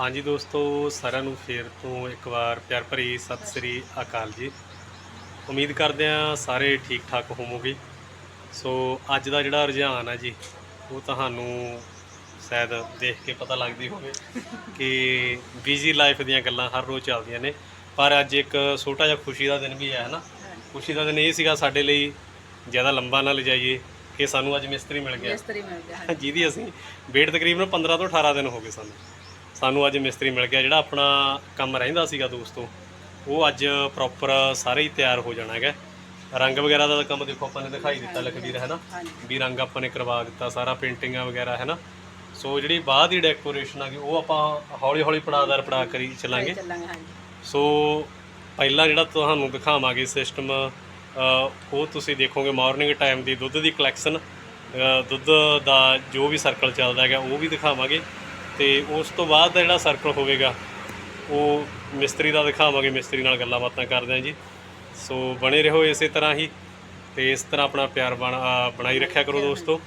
ਹਾਂਜੀ ਦੋਸਤੋ ਸਾਰਿਆਂ ਨੂੰ ਫੇਰ ਤੋਂ ਇੱਕ ਵਾਰ ਪਿਆਰ ਭਰੀ ਸਤਿ ਸ੍ਰੀ ਅਕਾਲ ਜੀ। ਉਮੀਦ ਕਰਦੇ ਹਾਂ ਸਾਰੇ ਠੀਕ ਠਾਕ ਹੋਵੋਗੇ। ਸੋ ਅੱਜ ਦਾ ਜਿਹੜਾ ਰੁਝਾਨ ਹੈ ਜੀ ਉਹ ਤੁਹਾਨੂੰ ਸ਼ਾਇਦ ਦੇਖ ਕੇ ਪਤਾ ਲੱਗਦੀ ਹੋਵੇ ਕਿ ਬਿਜ਼ੀ ਲਾਈਫ ਦੀਆਂ ਗੱਲਾਂ ਹਰ ਰੋਜ਼ ਚੱਲਦੀਆਂ ਨੇ। ਪਰ ਅੱਜ ਇੱਕ ਛੋਟਾ ਜਿਹਾ ਖੁਸ਼ੀ ਦਾ ਦਿਨ ਵੀ ਹੈ ਹਨਾ ਖੁਸ਼ੀ ਦਾ ਦਿਨ ਇਹ ਸੀਗਾ ਸਾਡੇ ਲਈ ਜ਼ਿਆਦਾ ਲੰਬਾ ਨਾ ਲਿਜਾਈਏ ਕਿ ਸਾਨੂੰ ਅੱਜ ਮਿਸਤਰੀ ਮਿਲ ਗਿਆ। ਮਿਸਤਰੀ ਮਿਲ ਗਿਆ। ਜਿਹਦੀ ਅਸੀਂ ਵੇਟ ਤਕਰੀਬਨ 15 ਤੋਂ 18 ਦਿਨ ਹੋ ਗਏ ਸਾਨੂੰ। ਸਾਨੂੰ ਅੱਜ ਮਿਸਤਰੀ ਮਿਲ ਗਿਆ ਜਿਹੜਾ ਆਪਣਾ ਕੰਮ ਰਹਿੰਦਾ ਸੀਗਾ ਦੋਸਤੋ। ਉਹ ਅੱਜ ਪ੍ਰੋਪਰ ਸਾਰੇ ਹੀ ਤਿਆਰ ਹੋ ਜਾਣਾ ਹੈਗਾ। ਰੰਗ ਵਗੈਰਾ ਦਾ ਕੰਮ ਦੇਖੋ ਆਪਾਂ ਨੇ ਦਿਖਾਈ ਦਿੱਤਾ ਲਖਵੀਰ ਹੈ ਨਾ? ਵੀ ਰੰਗ ਆਪਾਂ ਨੇ ਕਰਵਾ ਦਿੱਤਾ ਸਾਰਾ ਪੇਂਟਿੰਗਾਂ ਵਗੈਰਾ ਹੈ ਨਾ? ਸੋ ਜਿਹੜੀ ਬਾਅਦ ਦੀ ਡੈਕੋਰੇਸ਼ਨ ਆ ਗਈ ਉਹ ਆਪਾਂ ਹੌਲੀ ਹੌਲੀ ਪੜਾਦਾਰ ਪੜਾ ਕਰੀ ਚੱਲਾਂਗੇ। ਸੋ ਪਹਿਲਾਂ ਜਿਹੜਾ ਤੁਹਾਨੂੰ ਦਿਖਾਵਾਂਗੇ ਸਿਸਟਮ ਉਹ ਤੁਸੀਂ ਦੇਖੋਗੇ ਮਾਰਨਿੰਗ ਟਾਈਮ ਦੀ ਦੁੱਧ ਦੀ ਕਲੈਕਸ਼ਨ ਦੁੱਧ ਦਾ ਜੋ ਵੀ ਸਰਕਲ ਚੱਲਦਾ ਹੈਗਾ ਉਹ ਵੀ ਦਿਖਾਵਾਂਗੇ। ਤੇ ਉਸ ਤੋਂ ਬਾਅਦ ਦਾ ਜਿਹੜਾ ਸਰਕਲ ਹੋਵੇਗਾ, ਉਹ ਮਿਸਤਰੀ ਦਾ ਦਿਖਾਵਾਂਗੇ, ਮਿਸਤਰੀ ਨਾਲ ਗੱਲਾਂ ਬਾਤਾਂ ਕਰਦੇ ਹਾਂ ਜੀ। ਸੋ ਬਣੇ ਰਹੋ ਇਸੇ ਤਰ੍ਹਾਂ ਹੀ ਤੇ ਇਸ ਤਰ੍ਹਾਂ ਆਪਣਾ ਪਿਆਰ ਬਣ ਬਣਾਈ ਰੱਖਿਆ ਕਰੋ ਦੋਸਤੋ।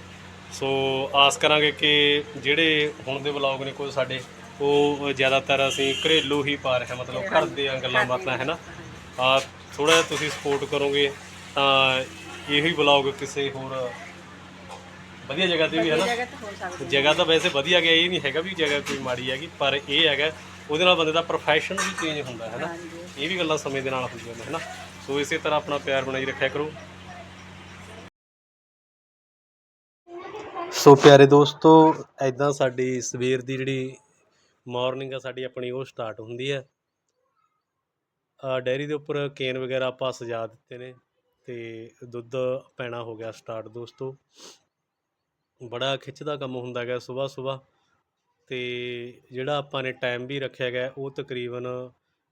ਸੋ ਆਸ ਕਰਾਂਗੇ ਕਿ ਜਿਹੜੇ ਹੁਣ ਦੇ ਵਲੌਗ ਨੇ ਕੋਈ ਸਾਡੇ, ਉਹ ਜ਼ਿਆਦਾਤਰ ਅਸੀਂ ਘਰੇਲੂ ਹੀ ਪਾ ਰਹੇ ਹਾਂ, ਮਤਲਬ ਘਰ ਦੀਆਂ ਗੱਲਾਂ ਬਾਤਾਂ ਹੈ ਨਾ? ਆ ਥੋੜਾ ਜਿਹਾ ਤੁਸੀਂ ਸਪੋਰਟ ਕਰੋਗੇ ਤਾਂ ਇਹੀ ਵਲੌਗ ਕਿਸੇ ਹੋਰ ਵਧੀਆ ਜਗ੍ਹਾ ਤੇ ਵੀ ਹੈ ਨਾ। ਜਗ੍ਹਾ ਤੇ ਹੋ ਸਕਦੀ ਜਗ੍ਹਾ ਤਾਂ ਵੈਸੇ ਵਧੀਆ ਗਿਆ ਇਹ ਨਹੀਂ ਹੈਗਾ ਵੀ ਜਗ੍ਹਾ ਕੋਈ ਮਾੜੀ ਹੈਗੀ ਪਰ ਇਹ ਹੈਗਾ ਉਹਦੇ ਨਾਲ ਬੰਦੇ ਦਾ ਪ੍ਰੋਫੈਸ਼ਨ ਵੀ ਚੇਂਜ ਹੁੰਦਾ ਹੈ ਨਾ। ਇਹ ਵੀ ਗੱਲਾਂ ਸਮੇਂ ਦੇ ਨਾਲ ਹੁੰਦੀਆਂ ਨੇ ਹੈ ਨਾ। ਸੋ ਇਸੇ ਤਰ੍ਹਾਂ ਆਪਣਾ ਪਿਆਰ ਬਣਾਈ ਰੱਖਿਆ ਕਰੋ। ਸੋ ਪਿਆਰੇ ਦੋਸਤੋ ਐਦਾਂ ਸਾਡੀ ਸਵੇਰ ਦੀ ਜਿਹੜੀ ਮਾਰਨਿੰਗ ਆ ਸਾਡੀ ਆਪਣੀ ਉਹ ਸਟਾਰਟ ਹੁੰਦੀ ਹੈ। ਆ ਡੈਰੀ ਦੇ ਉੱਪਰ ਕੇਨ ਵਗੈਰਾ ਆਪਾਂ ਸਜਾ ਦਿੱਤੇ ਨੇ ਤੇ ਦੁੱਧ ਪੈਣਾ ਹੋ ਗਿਆ ਸਟਾਰਟ ਦੋਸਤੋ। ਬੜਾ ਖਿੱਚ ਦਾ ਕੰਮ ਹੁੰਦਾ ਹੈਗਾ ਸੁਬਾਹ ਸੁਬਾਹ ਅਤੇ ਜਿਹੜਾ ਆਪਾਂ ਨੇ ਟਾਈਮ ਵੀ ਰੱਖਿਆ ਗਿਆ ਉਹ ਤਕਰੀਬਨ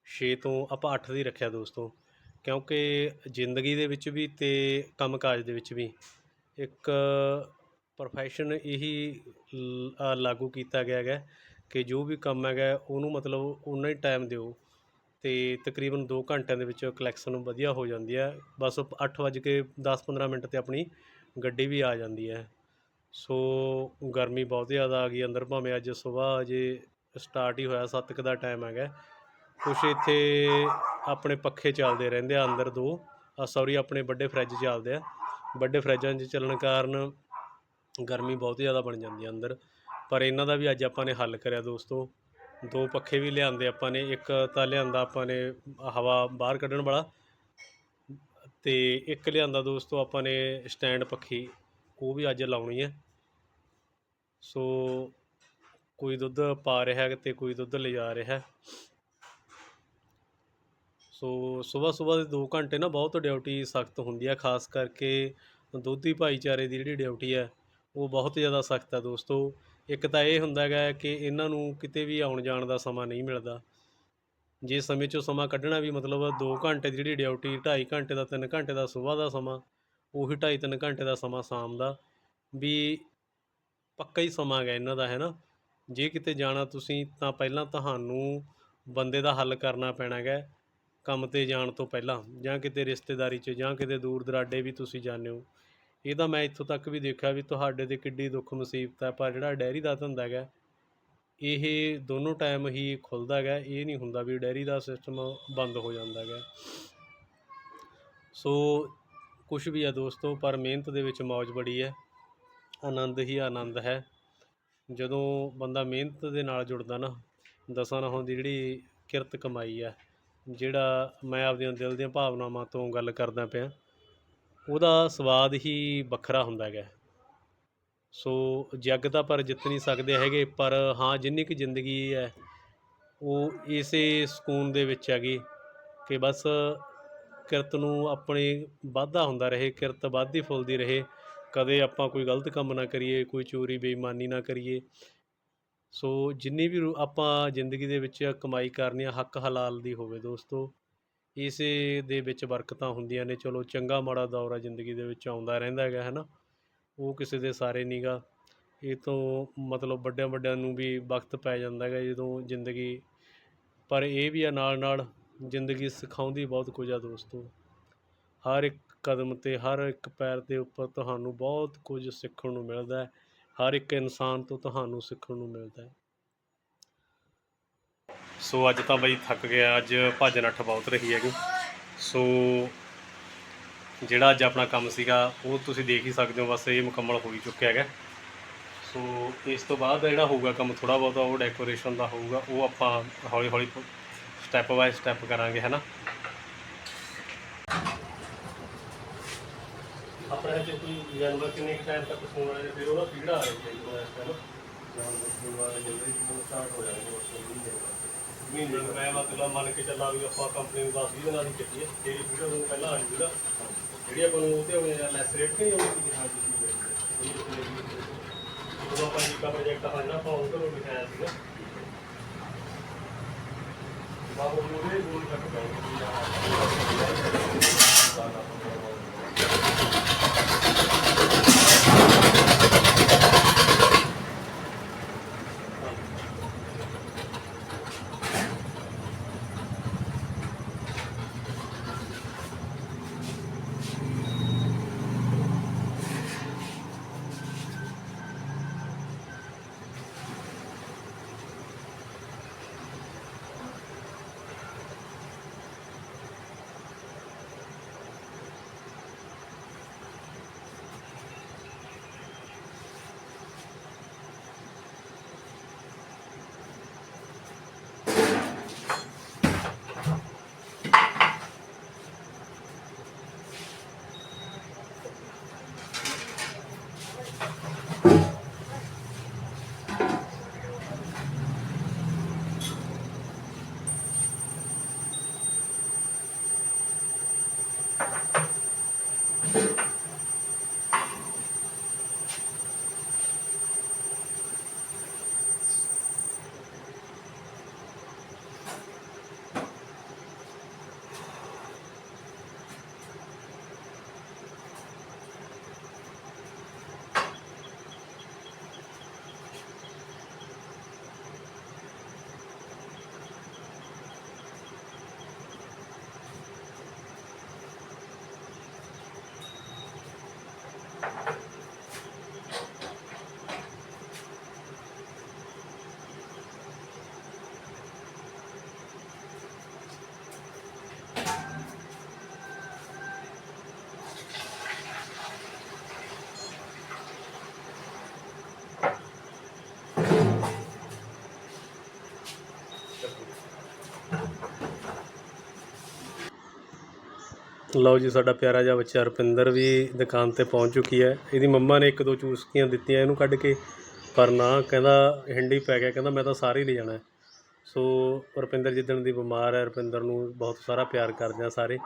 ਛੇ ਤੋਂ ਆਪਾਂ ਅੱਠ ਦੀ ਰੱਖਿਆ ਦੋਸਤੋ। ਕਿਉਂਕਿ ਜ਼ਿੰਦਗੀ ਦੇ ਵਿੱਚ ਵੀ ਤੇ ਕੰਮਕਾਜ ਦੇ ਵਿੱਚ ਵੀ ਇੱਕ ਪ੍ਰੋਫੈਸ਼ਨ ਇਹੀ ਲ- ਲਾਗੂ ਕੀਤਾ ਗਿਆ ਹੈਗਾ ਕਿ ਜੋ ਵੀ ਕੰਮ ਹੈਗਾ, ਉਹਨੂੰ ਮਤਲਬ ਉਨਾ ਹੀ ਟਾਈਮ ਦਿਓ। ਤੇ ਤਕਰੀਬਨ 2 ਘੰਟਿਆਂ ਦੇ ਵਿੱਚ ਕਲੈਕਸ਼ਨ ਵਧੀਆ ਹੋ ਜਾਂਦੀ ਹੈ। ਬਸ 8 ਵਜੇ ਕੇ 10-15 ਮਿੰਟ ਤੇ ਆਪਣੀ ਗੱਡੀ ਵੀ ਆ ਜਾਂਦੀ ਹੈ। ਸੋ ਗਰਮੀ ਬਹੁਤ ਜ਼ਿਆਦਾ ਆ ਗਈ ਅੰਦਰ, ਭਾਵੇਂ ਅੱਜ ਸਵੇਰ ਅਜੇ ਸਟਾਰਟ ਹੀ ਹੋਇਆ, ਸੱਤ ਕੁ ਦਾ ਟਾਈਮ ਹੈਗਾ। ਕੁਛ ਇੱਥੇ ਆਪਣੇ ਪੱਖੇ ਚੱਲਦੇ ਰਹਿੰਦੇ ਆ ਅੰਦਰ ਦੋ। ਸੌਰੀ ਆਪਣੇ ਵੱਡੇ ਫਰਿੱਜ ਚੱਲਦੇ ਆ। ਵੱਡੇ ਫਰਿੱਜਾਂ 'ਚ ਚੱਲਣ ਕਾਰਨ ਗਰਮੀ ਬਹੁਤ ਜ਼ਿਆਦਾ ਬਣ ਜਾਂਦੀ ਹੈ ਅੰਦਰ। ਪਰ ਇਹਨਾਂ ਦਾ ਵੀ ਅੱਜ ਆਪਾਂ ਨੇ ਹੱਲ ਕਰਿਆ ਦੋਸਤੋ। ਦੋ ਪੱਖੇ ਵੀ ਲਿਆਂਦੇ ਆਪਾਂ ਨੇ, ਇੱਕ ਤਾਂ ਲਿਆਂਦਾ ਆਪਾਂ ਨੇ ਹਵਾ ਬਾਹਰ ਕੱਢਣ ਵਾਲਾ ਤੇ ਇੱਕ ਲਿਆਂਦਾ ਦੋਸਤੋ ਆਪਾਂ ਨੇ ਸਟੈਂਡ ਪੱਖੀ। ਉਹ ਵੀ ਅੱਜ ਲਾਉਣੀ ਹੈ ਸੋ ਕੋਈ ਦੁੱਧ ਪਾ ਰਿਹਾ ਹੈ ਤੇ ਕੋਈ ਦੁੱਧ ਲਿਜਾ ਰਿਹਾ ਹੈ। ਸੋ ਸਵੇਰ ਸਵੇਰ ਦੇ 2 ਘੰਟੇ ਨਾ ਬਹੁਤ ਡਿਊਟੀ ਸਖਤ ਹੁੰਦੀ ਹੈ ਖਾਸ ਕਰਕੇ ਦੁੱਧੀ ਭਾਈਚਾਰੇ ਦੀ ਜਿਹੜੀ ਡਿਊਟੀ ਹੈ, ਉਹ ਬਹੁਤ ਜ਼ਿਆਦਾ ਸਖਤ ਹੈ ਦੋਸਤੋ। ਇੱਕ ਤਾਂ ਇਹ ਹੁੰਦਾ ਹੈਗਾ ਕਿ ਇਹਨਾਂ ਨੂੰ ਕਿਤੇ ਵੀ ਆਉਣ ਜਾਣ ਦਾ ਸਮਾਂ ਨਹੀਂ ਮਿਲਦਾ। ਜੇ ਸਮੇਂ 'ਚੋਂ ਸਮਾਂ ਕੱਢਣਾ ਵੀ ਮਤਲਬ 2 ਘੰਟੇ ਦੀ ਜਿਹੜੀ ਡਿਊਟੀ 2.5 ਘੰਟੇ ਦਾ 3 ਘੰਟੇ ਦਾ ਸਵੇਰ ਦਾ ਸਮਾਂ, ਉਹੀ 2.5 3 ਘੰਟੇ ਦਾ ਸਮਾਂ ਸ਼ਾਮ ਦਾ, ਵੀ ਪੱਕਾ ਹੀ ਸਮਾਂ ਹੈਗਾ ਇਹਨਾਂ ਦਾ ਹੈ ਨਾ ਜੇ ਕਿਤੇ ਜਾਣਾ ਤੁਸੀਂ ਤਾਂ ਪਹਿਲਾਂ ਤੁਹਾਨੂੰ ਬੰਦੇ ਦਾ ਹੱਲ ਕਰਨਾ ਪੈਣਾ ਹੈਗਾ ਕੰਮ ਤੇ ਜਾਣ ਤੋਂ ਪਹਿਲਾਂ, ਜਾਂ ਕਿਤੇ ਰਿਸ਼ਤੇਦਾਰੀ 'ਚ, ਜਾਂ ਕਿਤੇ ਦੂਰ ਦਰਾਡੇ ਵੀ ਤੁਸੀਂ ਜਾਂਦੇ ਹੋ। ਇਹ ਤਾਂ ਮੈਂ ਇੱਥੋਂ ਤੱਕ ਵੀ ਦੇਖਿਆ ਵੀ ਤੁਹਾਡੇ ਤੇ ਕਿੱਡੀ ਦੁੱਖ ਮੁਸੀਬਤ ਹੈ, ਪਰ ਜਿਹੜਾ ਡੈਰੀ ਦਾ ਧੰਦਾ ਹੈਗਾ, ਇਹ ਦੋਨੋਂ ਟਾਈਮ ਹੀ ਖੁੱਲਦਾ ਹੈਗਾ, ਇਹ ਨਹੀਂ ਹੁੰਦਾ ਵੀ ਡੈਰੀ ਦਾ ਸਿਸਟਮ ਬੰਦ ਹੋ ਜਾਂਦਾ ਹੈਗਾ। ਸੋ ਕੁਝ ਵੀ ਆ ਦੋਸਤੋ, ਪਰ ਮਿਹਨਤ ਦੇ ਵਿੱਚ ਮौज ਬੜੀ ਹੈ। ਆਨੰਦ ਹੀ ਆਨੰਦ ਹੈ। ਜਦੋਂ ਬੰਦਾ ਮਿਹਨਤ ਦੇ ਨਾਲ ਜੁੜਦਾ ਨਾ, ਦਸਾਂ ਨਹੁੰ ਦੀ ਜਿਹੜੀ ਕਿਰਤ ਕਮਾਈ ਆ, ਜਿਹੜਾ ਮੈਂ ਆਪਦੀਆਂ ਦਿਲ ਦੀਆਂ ਭਾਵਨਾਵਾਂ ਤੋਂ ਗੱਲ ਕਰਦਾ ਪਿਆ, ਉਹਦਾ ਸਵਾਦ ਹੀ ਵੱਖਰਾ ਹੁੰਦਾ ਹੈਗਾ। ਸੋ ਜੱਗ ਤਾਂ ਪਰ ਜਿੱਤ ਨਹੀਂ ਸਕਦੇ ਹੈਗੇ, ਪਰ ਹਾਂ ਜਿੰਨੀ ਕੁ ਜ਼ਿੰਦਗੀ ਹੈ, ਉਹ ਇਸੇ ਸਕੂਨ ਦੇ ਵਿੱਚ ਹੈਗੀ ਕਿ ਬਸ ਕਿਰਤ ਨੂੰ ਆਪਣੀ ਵਾਧਾ ਹੁੰਦਾ ਰਹੇ, ਕਿਰਤ ਵੱਧਦੀ ਫੁੱਲਦੀ ਰਹੇ ਕਦੇ ਆਪਾਂ ਕੋਈ ਗਲਤ ਕੰਮ ਨਾ ਕਰੀਏ, ਕੋਈ ਚੋਰੀ, ਬੇਈਮਾਨੀ ਨਾ ਕਰੀਏ। ਸੋ ਜਿੰਨੀ ਵੀ ਰੁ- ਆਪਾਂ ਜ਼ਿੰਦਗੀ ਦੇ ਵਿੱਚ ਕਮਾਈ ਕਰਨੀ ਆ, ਹੱਕ ਹਲਾਲ ਦੀ ਹੋਵੇ ਦੋਸਤੋ, ਇਸੇ ਦੇ ਵਿੱਚ ਬਰਕਤਾਂ ਹੁੰਦੀਆਂ ਨੇ। ਚਲੋ ਚੰਗਾ ਮਾੜਾ ਦੌਰ ਆ ਜ਼ਿੰਦਗੀ ਦੇ ਵਿੱਚ ਆਉਂਦਾ ਰਹਿੰਦਾ ਹੈਗਾ ਹੈ ਨਾ ਉਹ ਕਿਸੇ ਦੇ ਸਾਰੇ ਨੀਗਾ ਇਹ ਤੋਂ ਮਤਲਬ ਵੱਡਿਆਂ ਵੱਡਿਆਂ ਨੂੰ ਵੀ ਵਕਤ ਪੈ ਜਾਂਦਾ ਹੈਗਾ ਜਦੋਂ ਜ਼ਿੰਦਗੀ, ਪਰ ਇਹ ਵੀ ਆ ਨਾਲ ਨਾਲ ਜ਼ਿੰਦਗੀ ਸਿਖਾਉਂਦੀ ਬਹੁਤ ਕੁਝ ਆ ਦੋਸਤੋ। ਹਰ ਇੱਕ ਕਦਮ ਤੇ ਹਰ ਇੱਕ ਪੈਰ ਦੇ ਉੱਪਰ ਤੁਹਾਨੂੰ ਬਹੁਤ ਕੁਝ ਸਿੱਖਣ ਨੂੰ ਮਿਲਦਾ ਹੈ। ਹਰ ਇੱਕ ਇਨਸਾਨ ਤੋਂ ਤੁਹਾਨੂੰ ਸਿੱਖਣ ਨੂੰ ਮਿਲਦਾ ਹੈ। ਸੋ ਅੱਜ ਤਾਂ ਬਈ ਥੱਕ ਗਿਆ, ਅੱਜ ਭੱਜ ਨੱਠ ਬਹੁਤ ਰਹੀ ਹੈਗੀ। ਸੋ ਜਿਹੜਾ ਅੱਜ ਆਪਣਾ ਕੰਮ ਸੀਗਾ, ਉਹ ਤੁਸੀਂ ਦੇਖ ਹੀ ਸਕਦੇ ਹੋ, ਬਸ ਇਹ ਮੁਕੰਮਲ ਹੋ ਹੀ ਚੁੱਕਿਆ ਹੈਗਾ। ਸੋ ਇਸ ਤੋਂ ਬਾਅਦ ਜਿਹੜਾ ਹੋਊਗਾ ਕੰਮ ਥੋੜਾ ਬਹੁਤਾ, ਉਹ ਡੈਕੋਰੇਸ਼ਨ ਦਾ ਹੋਊਗਾ, ਉਹ ਆਪਾਂ ਹੌਲੀ ਹੌਲੀ ਸਟੈਪ ਬਾਏ ਸਟੈਪ ਕਰਾਂਗੇ ਹੈਨਾ ਆਪਣੇ ਜੇ ਕੋਈ ਜਾਨਵਰ ਕਿੰਨੇ ਟਾਈਮ ਤੱਕ ਸੌਣਾ ਹੈ ਫਿਰ ਉਹਦਾ ਪੀੜਾ ਆ ਜਾਂਦਾ ਹੈ ਇਸ ਟਾਈਮ ਜਾਨਵਰ ਸੌਣਾ ਜਲਦੀ ਸਟਾਰਟ ਹੋ ਜਾਣਗੇ ਉਸ ਤੋਂ ਮਹੀਨੇ ਬਾਅਦ ਮਹੀਨੇ ਨੂੰ ਮੈਂ ਮਤਲਬ ਮੰਨ ਕੇ ਚੱਲਾ ਵੀ ਆਪਾਂ ਕੰਪਨੀ ਨੂੰ 10 20 ਦਿਨਾਂ ਦੀ ਚੱਲੀ ਹੈ ਤੇਰੀ ਤੋਂ ਪਹਿਲਾਂ ਆ ਜੂਗਾ ਜਿਹੜੀ ਆਪਾਂ ਨੂੰ ਉਹਤੇ ਹੋਣੇ ਆ ਲੈਸ ਰੇਟ ਤੇ ਹੋਣੀ ਸੀ। ਹਾਂ ਜੀ। ਜਦੋਂ ਆਪਾਂ ਜੀ ਪ੍ਰੋਜੈਕਟ ਹਾਂ ਨਾ ਆਪਾਂ ਉਹ ਲਿਖਾਇਆ ਸੀਗਾ ਬਾਬੂ ਮੂਰੇ ਬੋਲ ਕੱਟ ਲਓ ਜੀ, ਸਾਡਾ ਪਿਆਰਾ ਜਿਹਾ ਬੱਚਾ ਰੁਪਿੰਦਰ ਵੀ ਦੁਕਾਨ ਤੇ ਪਹੁੰਚ ਚੁੱਕੀ ਹੈ। ਇਹਦੀ ਮੰਮਾ ਨੇ ਇੱਕ ਦੋ ਚੂਸਕੀਆਂ ਦਿੱਤੀਆਂ, ਇਹਨੂੰ ਕੱਢ ਕੇ, ਪਰ ਨਾ ਕਹਿੰਦਾ ਹਿੰਡੀ ਪੈ ਗਿਆ, ਕਹਿੰਦਾ ਮੈਂ ਤਾਂ ਸਾਰੇ ਹੀ ਲੈ ਜਾਣਾ ਸੋ ਰੁਪਿੰਦਰ ਜਿੱਦਣ ਦੀ ਬਿਮਾਰ ਹੈ, ਰੁਪਿੰਦਰ ਨੂੰ ਬਹੁਤ ਸਾਰਾ ਪਿਆਰ ਕਰਦੇ ਆ ਸਾਰੇ,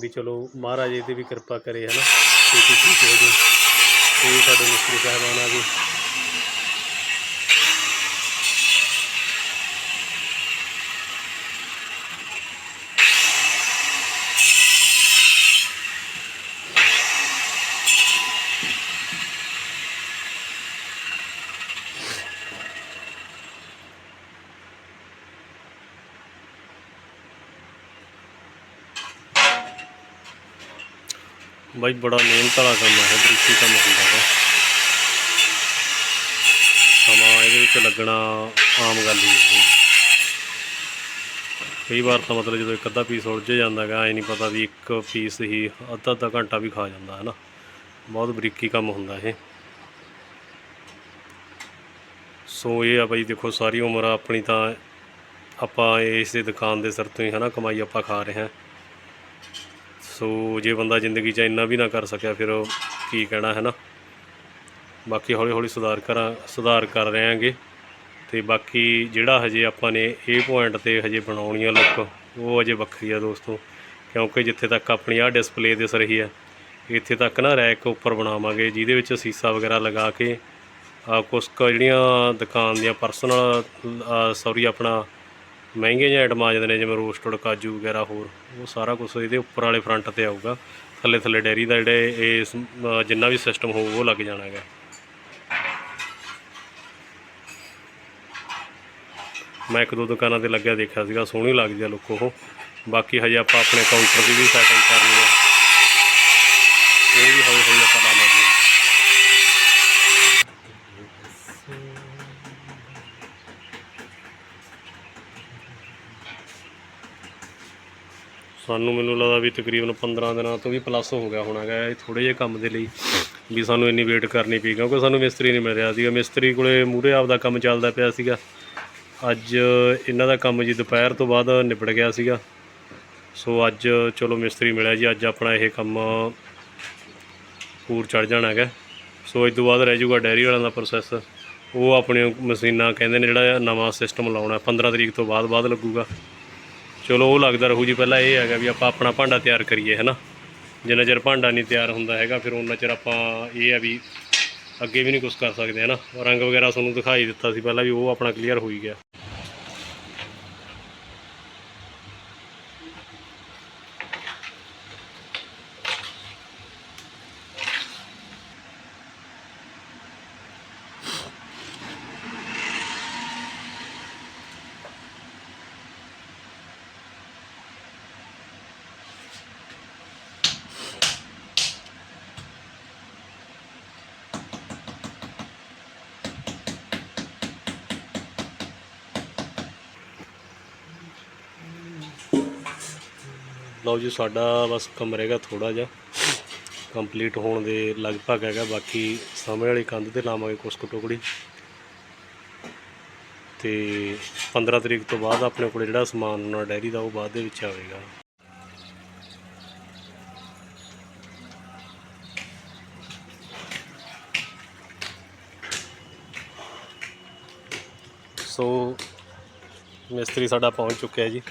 ਵੀ ਚਲੋ ਮਹਾਰਾਜ ਦੀ ਵੀ ਕਿਰਪਾ ਕਰੇ ਹੈ ਨਾ ਤੇ ਤੁਸੀਂ ਹੋ ਜੋ ਤੇ ਸਾਡੇ ਮਿਸਤਰੀ ਸਾਹਿਬਾਨ ਆ ਗਏ। ਬਾਈ ਬੜਾ ਮਿਹਨਤ ਵਾਲਾ ਕੰਮ ਹੈ ਬਰੀਕੀ ਕੰਮ ਹੁੰਦਾ ਹੈ ਸਮਾਂ ਇਹਦੇ ਵਿੱਚ ਲੱਗਣਾ ਆਮ ਗੱਲ ਹੀ ਹੈ। ਕਈ ਵਾਰ ਤਾਂ ਮਤਲਬ ਜਦੋਂ ਇੱਕ ਅੱਧਾ ਪੀਸ ਉਲਝ ਜਾਂਦਾ ਹੈਗਾ ਐ ਨਹੀਂ ਪਤਾ ਵੀ ਇੱਕ ਪੀਸ ਹੀ ਅੱਧਾ ਅੱਧਾ ਘੰਟਾ ਵੀ ਖਾ ਜਾਂਦਾ ਹੈ ਨਾ ਬਹੁਤ ਬਰੀਕੀ ਕੰਮ ਹੁੰਦਾ ਇਹ। ਸੋ ਇਹ ਆ ਬਾਈ, ਦੇਖੋ, ਸਾਰੀ ਉਮਰ ਆਪਣੀ ਤਾਂ ਆਪਾਂ ਇਸ ਦੀ ਦੁਕਾਨ ਦੇ ਸਿਰ ਤੋਂ ਹੀ ਹੈ ਨਾ ਕਮਾਈ ਆਪਾਂ ਖਾ ਰਹੇ ਹਾਂ। ਸੋ ਜੇ ਬੰਦਾ ਜ਼ਿੰਦਗੀ 'ਚ ਇੰਨਾ ਵੀ ਨਾ ਕਰ ਸਕਿਆ, ਫਿਰ ਉਹ ਕੀ ਕਹਿਣਾ, ਹੈ ਨਾ? ਬਾਕੀ ਹੌਲੀ ਹੌਲੀ ਸੁਧਾਰ ਕਰਾਂ, ਸੁਧਾਰ ਕਰ ਰਹੇ ਹਾਂਗੇ ਤੇ ਬਾਕੀ ਜਿਹੜਾ ਹਜੇ ਆਪਾਂ ਨੇ ਇਹ ਪੁਆਇੰਟ ਤੇ ਹਜੇ ਬਣਾਉਣੀ ਆ ਲੁੱਕ ਉਹ ਹਜੇ ਵੱਖਰੀ ਆ ਦੋਸਤੋ। ਕਿਉਂਕਿ ਜਿੱਥੇ ਤੱਕ ਆਪਣੀ ਆ ਡਿਸਪਲੇ ਦਿਸ ਰਹੀ ਹੈ ਇੱਥੇ ਤੱਕ ਨਾ ਰੈਕ ਉੱਪਰ ਬਣਾਵਾਂਗੇ, ਜਿਹਦੇ ਵਿੱਚ ਸੀਸਾ ਵਗੈਰਾ ਲਗਾ ਕੇ, ਆ ਕੁਛ ਕੁ ਜਿਹੜੀਆਂ ਦੁਕਾਨ ਦੀਆਂ ਪਰਸਨਲ ਸੌਰੀ ਆਪਣਾ ਮਹਿੰਗੀਆਂ ਜਿਹੀਆਂ ਆਈਟਮਾਂ ਆ ਜਾਂਦੇ ਨੇ, ਜਿਵੇਂ ਰੋਸਟਡ ਕਾਜੂ ਵਗੈਰਾ ਹੋਰ, ਉਹ ਸਾਰਾ ਕੁਝ ਇਹਦੇ ਉੱਪਰ ਵਾਲੇ ਫਰੰਟ ਤੇ ਆਊਗਾ। ਥੱਲੇ ਥੱਲੇ ਡੈਰੀ ਦਾ ਜਿਹੜੇ ਇਹ ਜਿੰਨਾ ਵੀ ਸਿਸਟਮ ਹੋਊ, ਉਹ ਲੱਗ ਜਾਣਾ ਹੈਗਾ। ਮੈਂ ਇੱਕ ਦੋ ਦੁਕਾਨਾਂ ਤੇ ਲੱਗਿਆ, ਦੇਖਿਆ ਸੀਗਾ, ਸੋਹਣੀ ਲੱਗਦੀ ਆ ਲੁੱਕ ਉਹ। ਬਾਕੀ ਹਜੇ ਆਪਾਂ ਆਪਣੇ ਕਾਊਂਟਰ ਦੀ ਵੀ ਸੈਟਿੰਗ ਕਰਨੀ ਹੈ ਉਹ ਵੀ ਹੌਲੀ ਹੌਲੀ ਸਾਨੂੰ ਮੈਨੂੰ ਲੱਗਦਾ ਵੀ ਤਕਰੀਬਨ 15 ਦਿਨਾਂ ਤੋਂ ਵੀ ਪਲੱਸ ਹੋ ਗਿਆ ਹੋਣਾ ਗਾ ਇਹ ਥੋੜੇ ਜਿਹੇ ਕੰਮ ਦੇ ਲਈ ਵੀ ਸਾਨੂੰ ਇੰਨੀ ਵੇਟ ਕਰਨੀ ਪਈ, ਕਿਉਂਕਿ ਸਾਨੂੰ ਮਿਸਤਰੀ ਨਹੀਂ ਮਿਲ ਰਿਹਾ ਸੀਗਾ। ਮਿਸਤਰੀ ਕੋਲੇ ਮੂਹਰੇ ਆਪਦਾ ਕੰਮ ਚੱਲਦਾ ਪਿਆ ਸੀਗਾ। ਅੱਜ ਇਹਨਾਂ ਦਾ ਕੰਮ ਜੀ ਦੁਪਹਿਰ ਤੋਂ ਬਾਅਦ ਨਿਬੜ ਗਿਆ ਸੀਗਾ। ਸੋ ਅੱਜ ਚਲੋ ਮਿਸਤਰੀ ਮਿਲਿਆ ਜੀ, ਅੱਜ ਆਪਣਾ ਇਹ ਕੰਮ ਪੂਰ ਚੜ ਜਾਣਾ ਹੈਗਾ। ਸੋ ਇਸ ਤੋਂ ਬਾਅਦ ਰਹਿ ਜਾਊਗਾ ਡੈਰੀ ਵਾਲਿਆਂ ਦਾ ਪ੍ਰੋਸੈਸ ਉਹ ਆਪਣੀਆਂ ਮਸ਼ੀਨਾਂ ਕਹਿੰਦੇ ਨੇ ਜਿਹੜਾ ਨਵਾਂ ਸਿਸਟਮ ਲਾਉਣਾ 15 ਤਰੀਕ ਤੋਂ ਬਾਅਦ ਬਾਅਦ ਲੱਗੂਗਾ। ਚਲੋ ਉਹ ਲੱਗਦਾ ਰਹੂ ਜੀ, ਪਹਿਲਾਂ ਇਹ ਹੈਗਾ ਵੀ ਆਪਾਂ ਆਪਣਾ ਭਾਂਡਾ ਤਿਆਰ ਕਰੀਏ ਹੈ ਨਾ ਜਿੰਨਾ ਚਿਰ ਭਾਂਡਾ ਨਹੀਂ ਤਿਆਰ ਹੁੰਦਾ ਹੈਗਾ, ਫਿਰ ਉਹਨਾਂ ਚਿਰ ਆਪਾਂ ਇਹ ਆ ਵੀ ਅੱਗੇ ਵੀ ਨਹੀਂ ਕੁਝ ਕਰ ਸਕਦੇ ਹੈ ਨਾ ਰੰਗ ਵਗੈਰਾ ਤੁਹਾਨੂੰ ਦਿਖਾਈ ਦਿੱਤਾ ਸੀ ਪਹਿਲਾਂ ਵੀ ਉਹ ਆਪਣਾ ਕਲੀਅਰ ਹੋ ਹੀ ਗਿਆ। ਲਓ ਜੀ, ਸਾਡਾ ਬਸ ਕੰਮ ਰਹੇਗਾ ਥੋੜਾ ਜਿਹਾ। ਕੰਪਲੀਟ ਹੋਣ ਦੇ ਲਗਭਗ ਹੈਗਾ, ਬਾਕੀ ਸਾਹਮਣੇ ਵਾਲੀ ਕੰਧ ਤੇ ਲਾਵਾਂਗੇ ਕੁਛ ਕੁ ਟੁਕੜੀ। ਤੇ 15 ਤਰੀਕ ਤੋਂ ਬਾਅਦ ਆਪਣੇ ਕੋਲ ਜਿਹੜਾ ਸਮਾਨ ਆਉਣਾ ਡੈਰੀ ਦਾ, ਉਹ ਬਾਅਦ ਦੇ ਵਿੱਚ ਆਵੇਗਾ। ਸੋ, ਮਿਸਤਰੀ ਸਾਡਾ ਪਹੁੰਚ ਚੁੱਕਿਆ ਜੀ।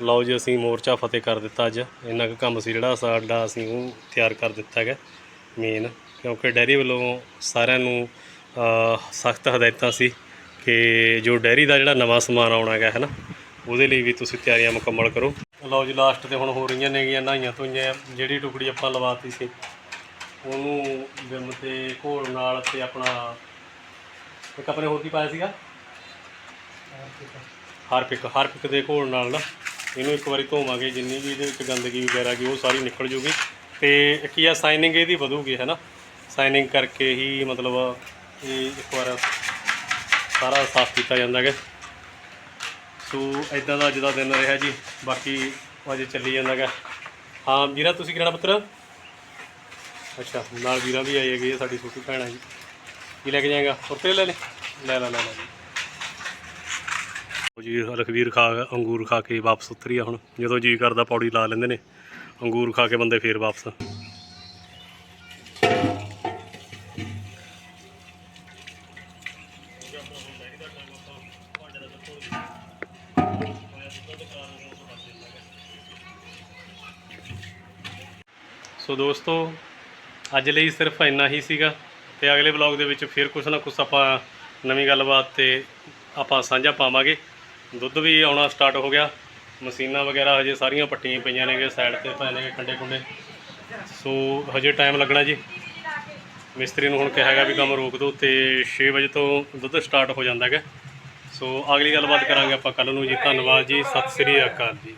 ਲਓ ਜੀ, ਅਸੀਂ ਮੋਰਚਾ ਫਤਿਹ ਕਰ ਦਿੱਤਾ ਅੱਜ। ਇੰਨਾ ਕੁ ਕੰਮ ਸੀ ਜਿਹੜਾ ਸਾਡਾ, ਅਸੀਂ ਉਹ ਤਿਆਰ ਕਰ ਦਿੱਤਾ ਹੈਗਾ ਮੇਨ ਕਿਉਂਕਿ ਡੈਰੀ ਵੱਲੋਂ ਸਾਰਿਆਂ ਨੂੰ ਸਖਤ ਹਦਾਇਤਾਂ ਸੀ ਕਿ ਜੋ ਡੈਰੀ ਦਾ ਜਿਹੜਾ ਨਵਾਂ ਸਮਾਨ ਆਉਣਾ ਹੈਗਾ ਹੈ ਨਾ ਉਹਦੇ ਲਈ ਵੀ ਤੁਸੀਂ ਤਿਆਰੀਆਂ ਮੁਕੰਮਲ ਕਰੋ। ਲਓ ਜੀ ਲਾਸਟ ਤੇ ਹੁਣ ਹੋ ਰਹੀਆਂ ਨੇਗੀਆਂ ਨਹਾਈਆਂ ਧੋਈਆਂ, ਜਿਹੜੀ ਟੁਕੜੀ ਆਪਾਂ ਲਵਾਤੀ ਸੀ, ਉਹਨੂੰ ਵਿਮ ਤੇ ਘੋਲ ਨਾਲ ਤੇ ਆਪਣਾ, ਇੱਕ ਆਪਣੇ ਹੋਰ ਕੀ ਪਾਇਆ ਸੀਗਾ? ਹਾਰਪਿਕ ਹਾਰਪਿਕ ਦੇ ਘੋਲ ਨਾਲ ਨਾ। ਇਹਨੂੰ ਇੱਕ ਵਾਰੀ ਧੋਵਾਂਗੇ, ਜਿੰਨੀ ਵੀ ਇਹਦੇ ਵਿੱਚ ਗੰਦਗੀ ਵਗੈਰਾ ਗਈ ਉਹ ਸਾਰੀ ਨਿਕਲ ਜੂਗੀ। ਤੇ ਇੱਕ ਹੀ ਆ ਸਾਈਨਿੰਗ ਇਹਦੀ ਵਧੂਗੀ, ਹੈ ਨਾ? ਸਾਈਨਿੰਗ ਕਰਕੇ ਹੀ ਮਤਲਬ ਇਹ ਇੱਕ ਵਾਰ ਸਾਰਾ ਸਾਫ਼ ਕੀਤਾ ਜਾਂਦਾ ਹੈ ਸੋ ਇਦਾਂ ਦਾ ਅੱਜ ਦਾ ਦਿਨ ਰਿਹਾ ਜੀ। ਬਾਕੀ ਅਜੇ ਚੱਲੀ ਜਾਂਦਾ ਹੈ ਹਾਂ ਵੀਰਾ, ਤੁਸੀਂ ਕਿਹੜਾ ਪੁੱਤਰ? ਅੱਛਾ, ਨਾਲ ਵੀਰਾ ਵੀ ਆਈ ਹੈਗੀ ਹੈ ਸਾਡੀ ਛੋਟੀ ਭੈਣ ਹੈ ਜੀ। ਕੀ ਲੈ ਕੇ ਜਾਏਗਾ? ਕੁਰਤੇ ਲੈ ਲੈ ਲੈ ਲੈ ਲੈ ਲੈ। ਜੀ ਉਹ ਖਾ ਅੰਗੂਰ ਖਾ ਕੇ ਵਾਪਸ ਉਤਰੀ ਆ ਹੁਣ। ਜਦੋਂ ਜੀ ਕਰਦਾ ਪੌੜੀ ਲਾ ਲੈਂਦੇ ਨੇ, ਅੰਗੂਰ ਖਾ ਕੇ ਬੰਦੇ ਫੇਰ ਵਾਪਸ। ਸੋ ਦੋਸਤੋ, ਅੱਜ ਲਈ ਸਿਰਫ ਇੰਨਾ ਹੀ ਸੀਗਾ ਤੇ ਅਗਲੇ ਵਲੌਗ ਦੇ ਵਿੱਚ ਫਿਰ ਕੁਛ ਨਾ ਕੁਛ ਆਪਾਂ ਨਵੀਂ ਗੱਲਬਾਤ ਤੇ ਆਪਾਂ ਸਾਂਝਾ ਪਾਵਾਂਗੇ। ਦੁੱਧ ਵੀ ਆਉਣਾ ਸਟਾਰਟ ਹੋ ਗਿਆ। ਮਸ਼ੀਨਾਂ ਵਗੈਰਾ ਹਜੇ ਸਾਰੀਆਂ ਪੱਟੀਆਂ ਪਈਆਂ ਨੇਗੇ ਸਾਈਡ ਤੇ ਪਏ ਨੇਗੇ ਖੰਡੇ ਖੁੰਡੇ। ਸੋ ਹਜੇ ਟਾਈਮ ਲੱਗਣਾ ਜੀ। ਮਿਸਤਰੀ ਨੂੰ ਹੁਣ ਕਿਹਾ ਹੈਗਾ ਵੀ ਕੰਮ ਰੋਕ ਦਿਓ ਤੇ 6 ਵਜੇ ਤੋਂ ਦੁੱਧ ਸਟਾਰਟ ਹੋ ਜਾਂਦਾ ਹੈਗਾ। ਸੋ ਅਗਲੀ ਗੱਲਬਾਤ ਕਰਾਂਗੇ ਆਪਾਂ ਕੱਲ ਨੂੰ ਜੀ। ਧੰਨਵਾਦ ਜੀ। ਸਤਿ ਸ੍ਰੀ ਅਕਾਲ ਜੀ।